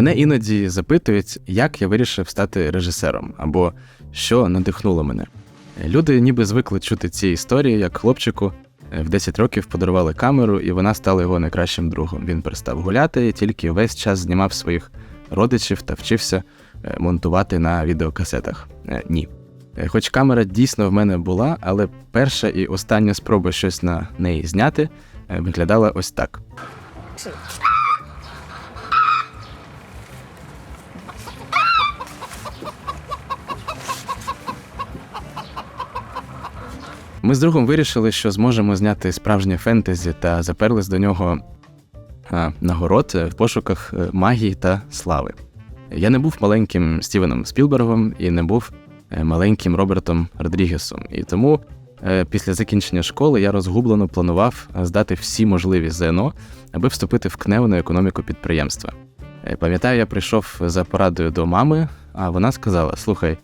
Мене іноді запитують, як я вирішив стати режисером або що надихнуло мене. Люди ніби звикли чути ці історії, як хлопчику е, в 10 років подарували камеру, і вона стала його найкращим другом. Він перестав гуляти і тільки весь час знімав своїх родичів та вчився е, монтувати на відеокасетах. Е, Ні. Хоч камера дійсно в мене була, але перша і остання спроба щось на неї зняти виглядала ось так. Ми з другом вирішили, що зможемо зняти справжнє фентезі та заперлись до нього а, нагород е, в пошуках е, магії та слави. Я не був маленьким Стівеном Спілбергом і не був е, маленьким Робертом Родрігесом. І тому після закінчення школи я розгублено планував здати всі можливі ЗНО, аби вступити в КНЕУ на економіку підприємства. Пам'ятаю, я прийшов за порадою до мами, а вона сказала: Слухай,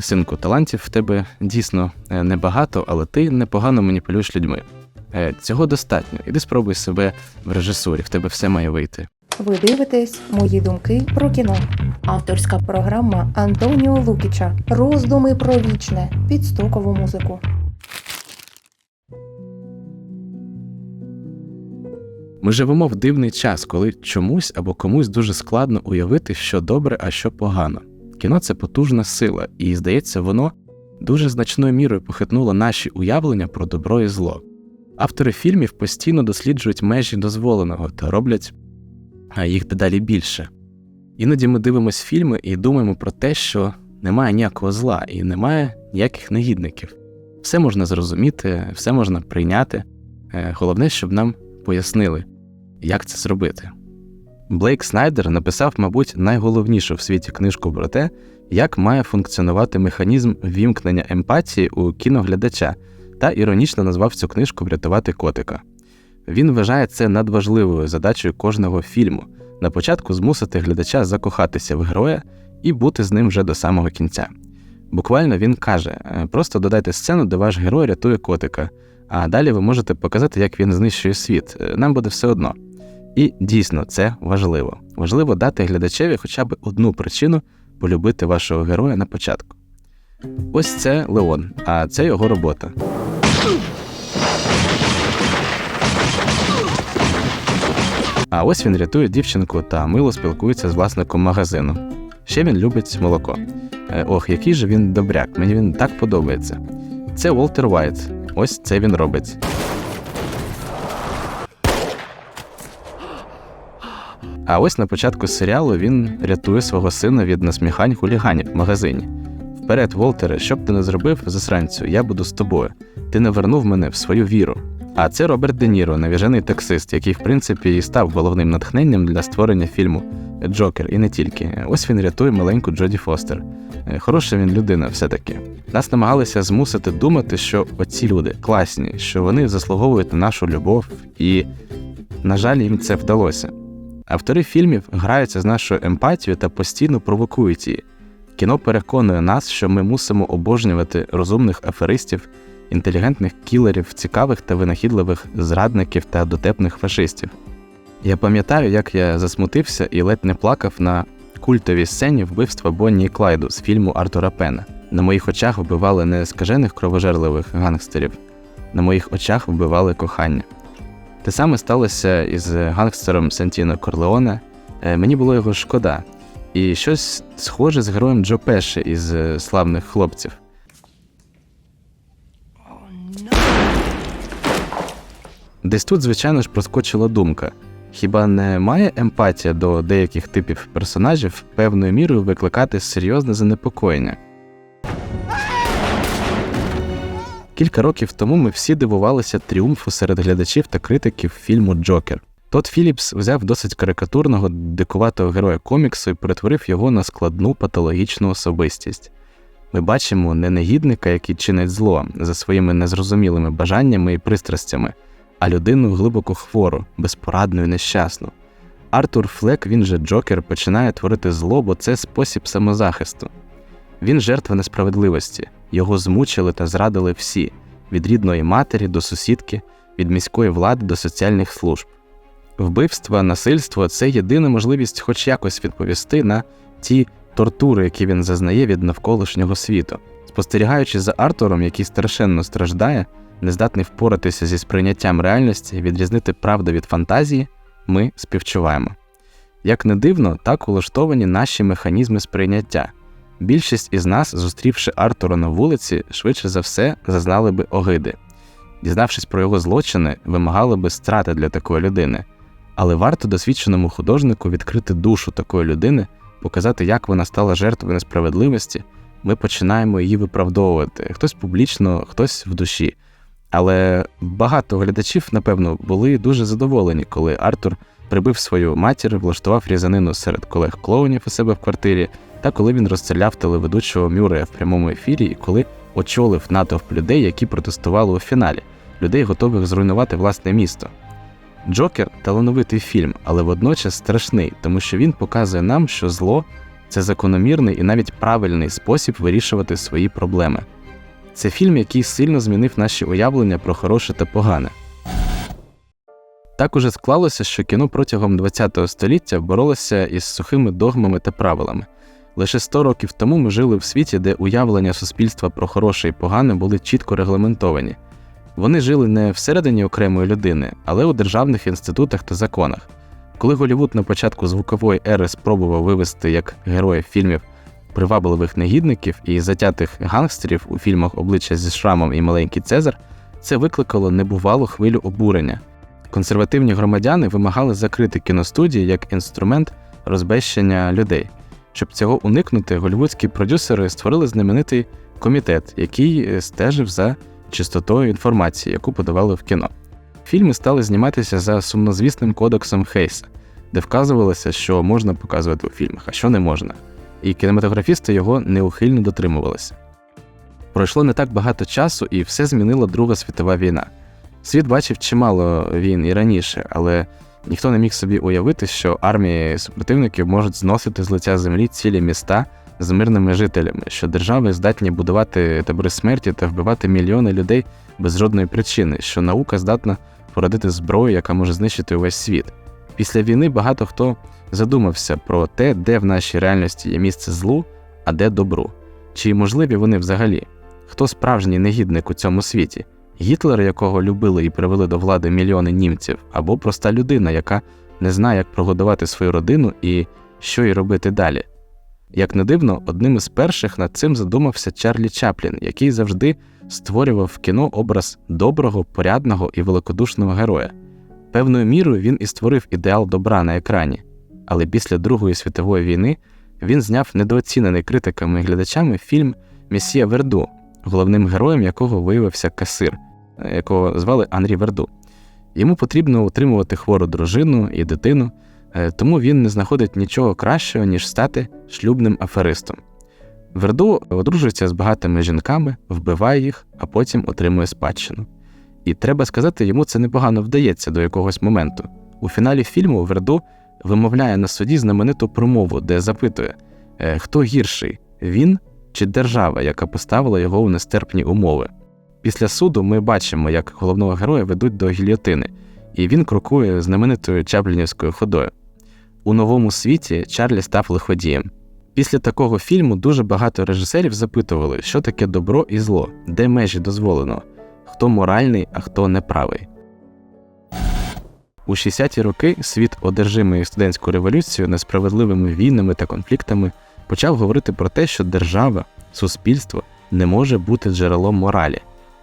синку, талантів в тебе дійсно е, небагато, але ти непогано маніпулюєш людьми. Е, Цього достатньо. Іди спробуй себе в режисурі, в тебе все має вийти. Ви дивитесь мої думки про кіно. Авторська програма Антоніо Лукіча. Роздуми про вічне під стокову музику. Ми живемо в дивний час, коли чомусь або комусь дуже складно уявити, що добре, а що погано. Кіно це потужна сила, і здається, воно дуже значною мірою похитнуло наші уявлення про добро і зло. Автори фільмів постійно досліджують межі дозволеного та роблять їх дедалі більше. Іноді ми дивимося фільми і думаємо про те, що немає ніякого зла і немає ніяких негідників. Все можна зрозуміти, все можна прийняти. Е, Головне, щоб нам пояснили, як це зробити. Блейк Снайдер написав, мабуть, найголовнішу в світі книжку про те, як має функціонувати механізм вімкнення емпатії у кіноглядача, та іронічно назвав цю книжку Врятувати котика. Він вважає це надважливою задачею кожного фільму на початку змусити глядача закохатися в героя і бути з ним вже до самого кінця. Буквально він каже: «Е, просто додайте сцену, де ваш герой рятує котика, а далі ви можете показати, як він знищує світ. Е, Нам буде все одно. І дійсно це важливо. Важливо дати глядачеві хоча б одну причину полюбити вашого героя на початку. Ось це Леон, а це його робота. А ось він рятує дівчинку та мило спілкується з власником магазину. Ще він любить молоко. Е, Ох, який же він добряк, мені він так подобається. Це Уолтер Вайт. Ось це він робить. А ось на початку серіалу він рятує свого сина від насміхань хуліганів в магазині. Вперед, Волтере, що б ти не зробив, засранцю, я буду з тобою. Ти не вернув мене в свою віру. А це Роберт Де Ніро, навіжений таксист, який, в принципі, і став головним натхненням для створення фільму Джокер, і не тільки. Ось він рятує маленьку Джоді Фостер. Е, Хороша він людина, все-таки. Нас намагалися змусити думати, що оці люди класні, що вони заслуговують на нашу любов, і, на жаль, їм це вдалося. Автори фільмів граються з нашою емпатією та постійно провокують її. Кіно переконує нас, що ми мусимо обожнювати розумних аферистів, інтелігентних кілерів, цікавих та винахідливих зрадників та дотепних фашистів. Я пам'ятаю, як я засмутився і ледь не плакав на культовій сцені вбивства Бонні і Клайду з фільму Артура Пена. На моїх очах вбивали не скажених кровожерливих гангстерів, на моїх очах вбивали кохання. Те саме сталося із гангстером Сантіно Корлеоне. Е, Мені було його шкода. І щось схоже з героєм Джо Пеші із е, славних хлопців. Десь тут, звичайно ж, проскочила думка. Хіба не має емпатія до деяких типів персонажів певною мірою викликати серйозне занепокоєння? Кілька років тому ми всі дивувалися тріумфу серед глядачів та критиків фільму Джокер. Тодд Філіпс взяв досить карикатурного дикуватого героя коміксу і перетворив його на складну патологічну особистість. Ми бачимо не негідника, який чинить зло за своїми незрозумілими бажаннями і пристрастями, а людину глибоко хвору, безпорадну і нещасну. Артур Флек, він же Джокер, починає творити зло, бо це спосіб самозахисту. Він жертва несправедливості, його змучили та зрадили всі від рідної матері до сусідки, від міської влади до соціальних служб. Вбивства, насильство це єдина можливість хоч якось відповісти на ті тортури, які він зазнає від навколишнього світу. Спостерігаючи за Артуром, який страшенно страждає, не здатний впоратися зі сприйняттям реальності, відрізнити правду від фантазії, ми співчуваємо. Як не дивно, так улаштовані наші механізми сприйняття. Більшість із нас, зустрівши Артура на вулиці, швидше за все зазнали би огиди. Дізнавшись про його злочини, вимагали би страти для такої людини. Але варто досвідченому художнику відкрити душу такої людини, показати, як вона стала жертвою несправедливості, ми починаємо її виправдовувати, хтось публічно, хтось в душі. Але багато глядачів, напевно, були дуже задоволені, коли Артур прибив свою матір, влаштував різанину серед колег клоунів у себе в квартирі, та коли він розстріляв телеведучого Мюрея в прямому ефірі, і коли очолив натовп людей, які протестували у фіналі, людей, готових зруйнувати власне місто. Джокер талановитий фільм, але водночас страшний, тому що він показує нам, що зло це закономірний і навіть правильний спосіб вирішувати свої проблеми. Це фільм, який сильно змінив наші уявлення про хороше та погане. Так уже склалося, що кіно протягом ХХ століття боролося із сухими догмами та правилами. Лише 100 років тому ми жили в світі, де уявлення суспільства про хороше і погане були чітко регламентовані. Вони жили не всередині окремої людини, але у державних інститутах та законах. Коли Голівуд на початку звукової ери спробував вивести як героїв фільмів привабливих негідників і затятих гангстерів у фільмах обличчя зі шрамом і маленький Цезар, це викликало небувалу хвилю обурення. Консервативні громадяни вимагали закрити кіностудії як інструмент розбещення людей. Щоб цього уникнути, голівудські продюсери створили знаменитий комітет, який е, стежив за чистотою інформації, яку подавали в кіно. Фільми стали зніматися за сумнозвісним кодексом Хейса, де вказувалося, що можна показувати у фільмах, а що не можна. І кінематографісти його неухильно дотримувалися. Пройшло не так багато часу, і все змінила Друга світова війна. Світ бачив чимало війн і раніше, але ніхто не міг собі уявити, що армії супротивників можуть зносити з лиця землі цілі міста з мирними жителями, що держави здатні будувати табори смерті та вбивати мільйони людей без жодної причини, що наука здатна породити зброю, яка може знищити увесь світ. Після війни багато хто задумався про те, де в нашій реальності є місце злу, а де добру. Чи можливі вони взагалі? Хто справжній негідник у цьому світі? Гітлер, якого любили і привели до влади мільйони німців, або проста людина, яка не знає, як прогодувати свою родину і що їй робити далі. Як не дивно, одним із перших над цим задумався Чарлі Чаплін, який завжди створював в кіно образ доброго, порядного і великодушного героя. Певною мірою він і створив ідеал добра на екрані, але після Другої світової війни він зняв недооцінений критиками і глядачами фільм Месія Верду, головним героєм якого виявився касир, якого звали Анрі Верду. Йому потрібно утримувати хвору дружину і дитину, е, тому він не знаходить нічого кращого, ніж стати шлюбним аферистом. Верду одружується з багатими жінками, вбиває їх, а потім отримує спадщину. І треба сказати, йому це непогано вдається до якогось моменту. У фіналі фільму Верду вимовляє на суді знамениту промову, де запитує, е, хто гірший він чи держава, яка поставила його у нестерпні умови. Після суду ми бачимо, як головного героя ведуть до гільйотини, і він крокує знаменитою чаплінівською ходою. У новому світі Чарлі став лиходієм. Після такого фільму дуже багато режисерів запитували, що таке добро і зло, де межі дозволено, хто моральний, а хто неправий. У 60-ті роки світ, одержимий студентською революцією, несправедливими війнами та конфліктами, почав говорити про те, що держава, суспільство не може бути джерелом моралі.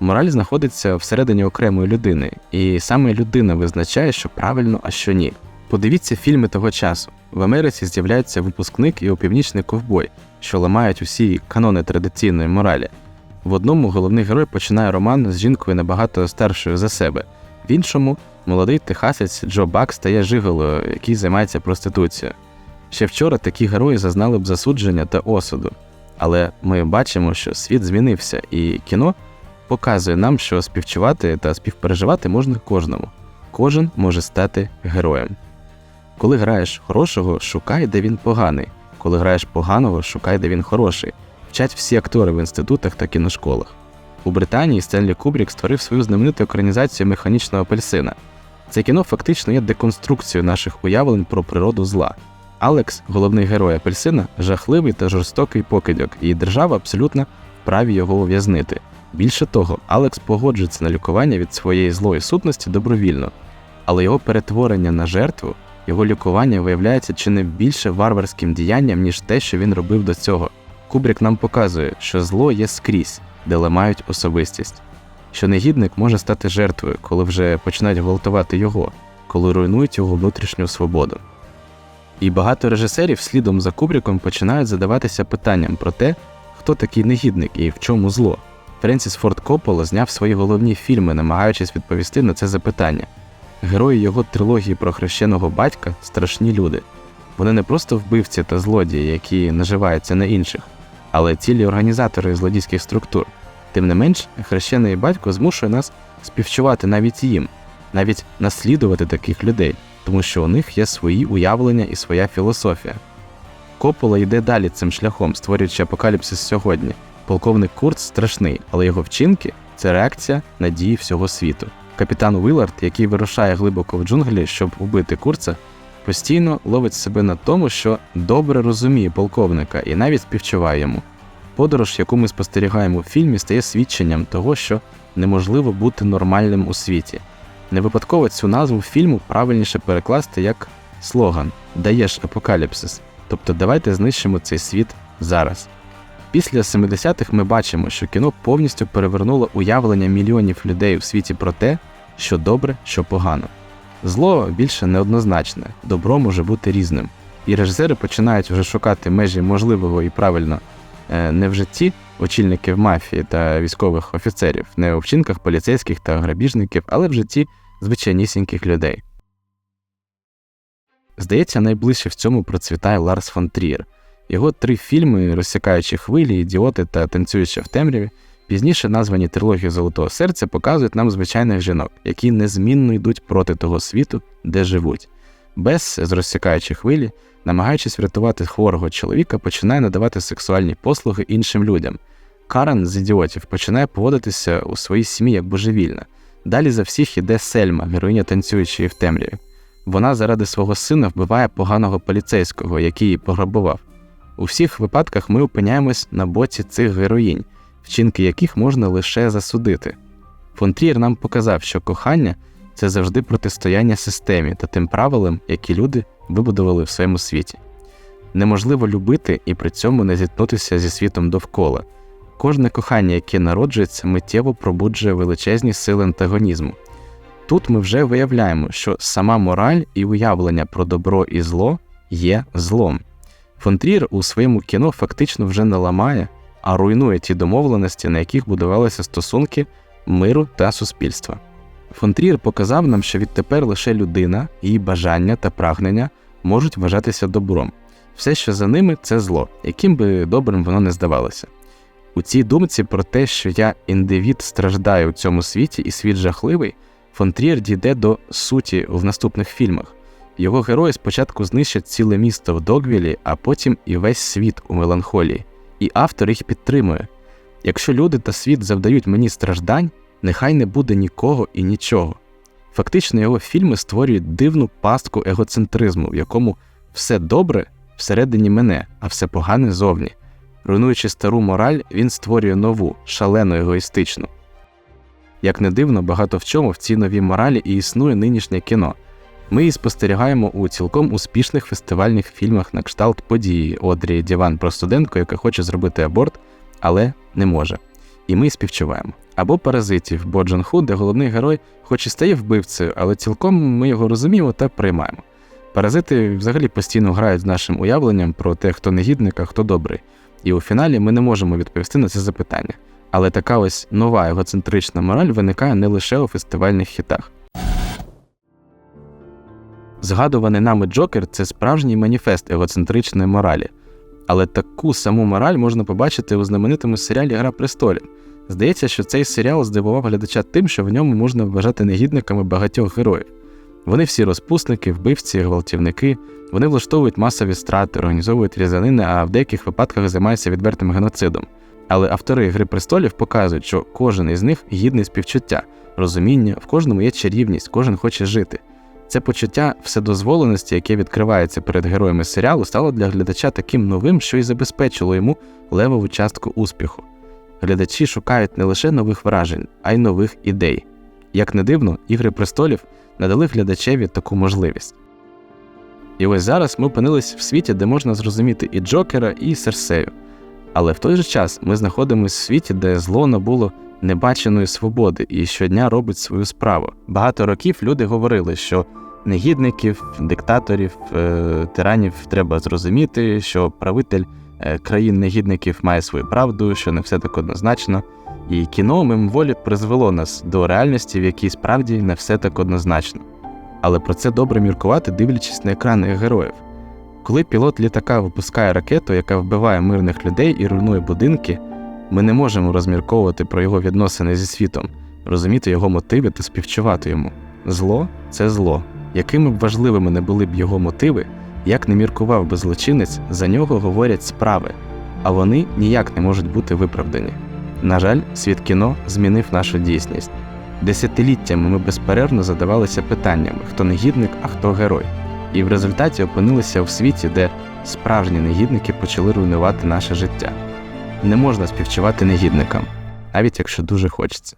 Мораль знаходиться всередині окремої людини, і саме людина визначає, що правильно, а що ні. Подивіться фільми того часу. В Америці з'являється випускник і опівнічний ковбой, що ламають усі канони традиційної моралі. В одному головний герой починає роман з жінкою набагато старшою за себе, в іншому молодий техасець Джо Бак стає жиголою, який займається проституцією. Ще вчора такі герої зазнали б засудження та осуду. Але ми бачимо, що світ змінився, і кіно показує нам, що співчувати та співпереживати можна кожному. Кожен може стати героєм. Коли граєш хорошого, шукай, де він поганий. Коли граєш поганого, шукай, де він хороший. Вчать всі актори в інститутах та кіношколах. У Британії Стенлі Кубрік створив свою знамениту екранізацію механічного апельсина. Це кіно фактично є деконструкцією наших уявлень про природу зла. Алекс, головний герой апельсина, жахливий та жорстокий покидьок, і держава абсолютно вправі його ув'язнити. Більше того, Алекс погоджується на лікування від своєї злої сутності добровільно, але його перетворення на жертву, його лікування виявляється чи не більше варварським діянням, ніж те, що він робив до цього. Кубрік нам показує, що зло є скрізь, де ламають особистість, що негідник може стати жертвою, коли вже починають гвалтувати його, коли руйнують його внутрішню свободу. І багато режисерів слідом за Кубріком починають задаватися питанням про те, хто такий негідник і в чому зло. Френсіс Форд Коппола зняв свої головні фільми, намагаючись відповісти на це запитання. Герої його трилогії про хрещеного батька страшні люди. Вони не просто вбивці та злодії, які наживаються на інших, але цілі організатори злодійських структур. Тим не менш, хрещений батько змушує нас співчувати навіть їм, навіть наслідувати таких людей, тому що у них є свої уявлення і своя філософія. Коппола йде далі цим шляхом, створюючи апокаліпсис сьогодні. Полковник Курт страшний, але його вчинки це реакція на дії всього світу. Капітан Уиллард, який вирушає глибоко в джунглі, щоб убити Курца, постійно ловить себе на тому, що добре розуміє полковника і навіть співчуває йому. Подорож, яку ми спостерігаємо у фільмі, стає свідченням того, що неможливо бути нормальним у світі. Не випадково цю назву фільму правильніше перекласти як слоган Даєш апокаліпсис. Тобто давайте знищимо цей світ зараз. Після 70-х ми бачимо, що кіно повністю перевернуло уявлення мільйонів людей у світі про те, що добре, що погано. Зло більше неоднозначне, добро може бути різним. І режисери починають вже шукати межі можливого і правильно е, не в житті очільників мафії та військових офіцерів, не у вчинках поліцейських та грабіжників, але в житті звичайнісіньких людей. Здається, найближче в цьому процвітає Ларс фон Трієр. Його три фільми, розсікаючи хвилі, ідіоти та танцюючи в темряві, пізніше названі трилогією Золотого серця, показують нам звичайних жінок, які незмінно йдуть проти того світу, де живуть. Бес, з розсікаючи хвилі, намагаючись врятувати хворого чоловіка, починає надавати сексуальні послуги іншим людям. Карен з ідіотів починає поводитися у своїй сім'ї як божевільна. Далі за всіх іде Сельма, героїня танцюючої в темряві. Вона заради свого сина вбиває поганого поліцейського, який її пограбував. У всіх випадках ми опиняємось на боці цих героїнь, вчинки яких можна лише засудити. Фонтрієр нам показав, що кохання це завжди протистояння системі та тим правилам, які люди вибудували в своєму світі. Неможливо любити і при цьому не зіткнутися зі світом довкола. Кожне кохання, яке народжується, миттєво пробуджує величезні сили антагонізму. Тут ми вже виявляємо, що сама мораль і уявлення про добро і зло є злом. Фонтрір у своєму кіно фактично вже не ламає, а руйнує ті домовленості, на яких будувалися стосунки миру та суспільства. Фонтрір показав нам, що відтепер лише людина, її бажання та прагнення можуть вважатися добром. Все, що за ними, це зло, яким би добрим воно не здавалося. У цій думці про те, що я індивід страждаю у цьому світі і світ жахливий, Фонтрір дійде до суті в наступних фільмах. Його герої спочатку знищать ціле місто в Догвілі, а потім і весь світ у меланхолії. І автор їх підтримує. Якщо люди та світ завдають мені страждань, нехай не буде нікого і нічого. Фактично, його фільми створюють дивну пастку егоцентризму, в якому все добре всередині мене, а все погане зовні. Руйнуючи стару мораль, він створює нову, шалено егоїстичну. Як не дивно, багато в чому в цій новій моралі і існує нинішнє кіно. Ми її спостерігаємо у цілком успішних фестивальних фільмах на кшталт події Одрі Діван про студентку, яка хоче зробити аборт, але не може. І ми співчуваємо. Або паразитів, бо Джон Ху, де головний герой, хоч і стає вбивцею, але цілком ми його розуміємо та приймаємо. Паразити взагалі постійно грають з нашим уявленням про те, хто негідник, а хто добрий. І у фіналі ми не можемо відповісти на це запитання. Але така ось нова егоцентрична мораль виникає не лише у фестивальних хітах. Згадуваний нами Джокер це справжній маніфест егоцентричної моралі. Але таку саму мораль можна побачити у знаменитому серіалі Гра престолів. Здається, що цей серіал здивував глядача тим, що в ньому можна вважати негідниками багатьох героїв. Вони всі розпусники, вбивці, гвалтівники, вони влаштовують масові страти, організовують різанини, а в деяких випадках займаються відвертим геноцидом. Але автори Гри престолів показують, що кожен із них гідний співчуття, розуміння, в кожному є чарівність, кожен хоче жити. Це почуття вседозволеності, яке відкривається перед героями серіалу, стало для глядача таким новим, що й забезпечило йому левову частку успіху. Глядачі шукають не лише нових вражень, а й нових ідей. Як не дивно, ігри престолів надали глядачеві таку можливість. І ось зараз ми опинились в світі, де можна зрозуміти і Джокера, і Серсею. Але в той же час ми знаходимося в світі, де зло набуло небаченої свободи і щодня робить свою справу. Багато років люди говорили, що негідників, диктаторів, е, тиранів треба зрозуміти, що правитель е, країн-негідників має свою правду, що не все так однозначно. І кіно мимоволі призвело нас до реальності, в якій справді не все так однозначно. Але про це добре міркувати, дивлячись на екрани героїв. Коли пілот літака випускає ракету, яка вбиває мирних людей і руйнує будинки, ми не можемо розмірковувати про його відносини зі світом, розуміти його мотиви та співчувати йому. Зло це зло. Якими б важливими не були б його мотиви, як не міркував би злочинець, за нього говорять справи, а вони ніяк не можуть бути виправдані. На жаль, світ кіно змінив нашу дійсність. Десятиліттями ми безперервно задавалися питаннями, хто негідник, а хто герой. І в результаті опинилися в світі, де справжні негідники почали руйнувати наше життя. Не можна співчувати негідникам, навіть якщо дуже хочеться.